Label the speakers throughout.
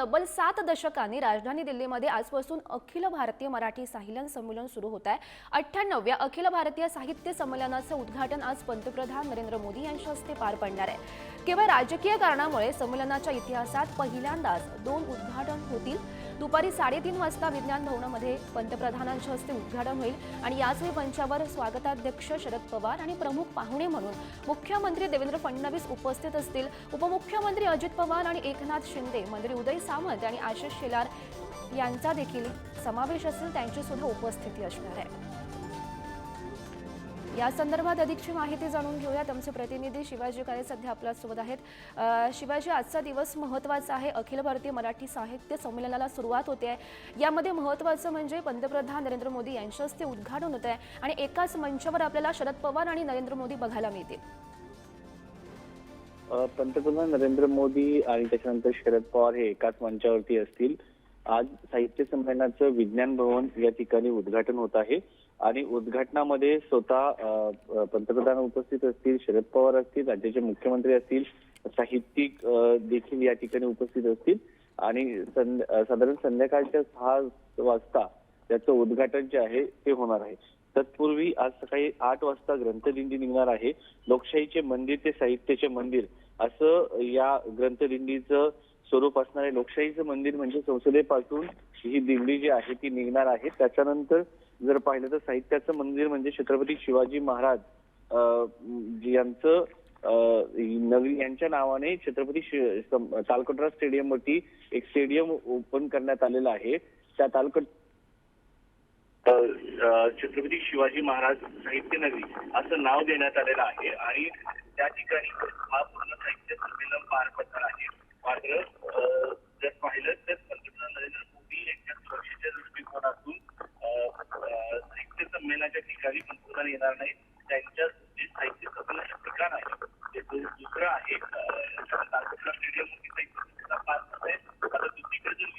Speaker 1: तब्बल सात दशकांनी राजधानी दिल्लीमध्ये आजपासून अखिल भारतीय मराठी साहित्य संमेलन सुरू होत आहे. अठ्ठ्याण्णव्या अखिल भारतीय साहित्य संमेलनाचं उद्घाटन आज पंतप्रधान नरेंद्र मोदी यांच्या हस्ते पार पडणार आहे. केवळ राजकीय कारणामुळे संमेलनाच्या इतिहासात पहिल्यांदाच दोन उद्घाटन होतील. दुपारी साडेतीन वाजता विज्ञान भवनामध्ये पंतप्रधानांच्या हस्ते उद्घाटन होईल. आणि याचवेळी मंचावर स्वागताध्यक्ष शरद पवार आणि प्रमुख पाहुणे म्हणून मुख्यमंत्री देवेंद्र फडणवीस उपस्थित असतील. उपमुख्यमंत्री अजित पवार आणि एकनाथ शिंदे मंत्री उदय सामंत आणि आशिष शेलार यांचा देखील समावेश असेल. त्यांची सुद्धा उपस्थिती असणार आहे. या संदर्भात अधिकची माहिती जाणून घेऊयात. आमचे प्रतिनिधी शिवाजी काळे सध्या आपल्यासोबत आहेत. शिवाजी आजचा दिवस महत्त्वाचा आहे. अखिल भारतीय मराठी साहित्य संमेलनाला सुरुवात होते आहे. यामध्ये महत्त्वाचं म्हणजे पंतप्रधान नरेंद्र मोदी यांच्या हस्ते उद्घाटन होत आहे आणि एकाच मंचावर आपल्याला शरद पवार आणि नरेंद्र मोदी बघायला मिळतील.
Speaker 2: पंतप्रधान नरेंद्र मोदी आणि त्याच्यानंतर शरद पवार हे एकाच मंचावरती असतील. आज साहित्य संमेलनाचं विज्ञान भवन या ठिकाणी उद्घाटन होत आहे. आणि उद्घाटनामध्ये स्वतः पंतप्रधान उपस्थित असतील शरद पवार असतील राज्याचे मुख्यमंत्री असतील साहित्यिक देखील या ठिकाणी उपस्थित असतील. आणि साधारण संध्याकाळच्या सहा वाजता त्याचं उद्घाटन जे आहे ते होणार आहे. तत्पूर्वी आज सकाळी आठ वाजता ग्रंथदिंडी निघणार आहे. लोकशाहीचे मंदिर ते साहित्याचे मंदिर असं या ग्रंथदिंडीचं स्वरूप असणारे लोकशाहीचं मंदिर म्हणजे संसदेपासून ही दिंडी जी आहे ती निघणार आहे. त्याच्यानंतर जर पाहिलं तर साहित्याचं मंदिर म्हणजे छत्रपती शिवाजी महाराज यांचं नगरी यांच्या नावाने छत्रपती तालकटरा स्टेडियम वरती एक स्टेडियम ओपन करण्यात आलेलं आहे. त्या तालकट छत्रपती शिवाजी महाराज साहित्य नगरी असं नाव देण्यात आलेलं आहे. आणि त्या ठिकाणी हा पूर्ण साहित्य संमेलन पार पडणार आहे मात्र अ, जर पाहिलं तर पंतप्रधान नरेंद्र मोदी यांच्या सुरक्षेच्या दृष्टिकोनातून अ, अ, साहित्य संमेलनाच्या ठिकाणी पंतप्रधान येणार नाही त्यांच्या जे साहित्य संमेलनाचं ठिकाण आहे ते दुसरं आहे अ, स्टेडियम आता दुसरीकडे जर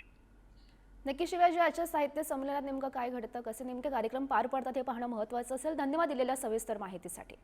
Speaker 1: नक्की शिवाजी आजच्या साहित्य संमेलनात नेमकं काय घडतं कसे नेमके कार्यक्रम पार पडतात हे पाहणं महत्वाचं असेल. धन्यवाद दिलेल्या सविस्तर माहितीसाठी.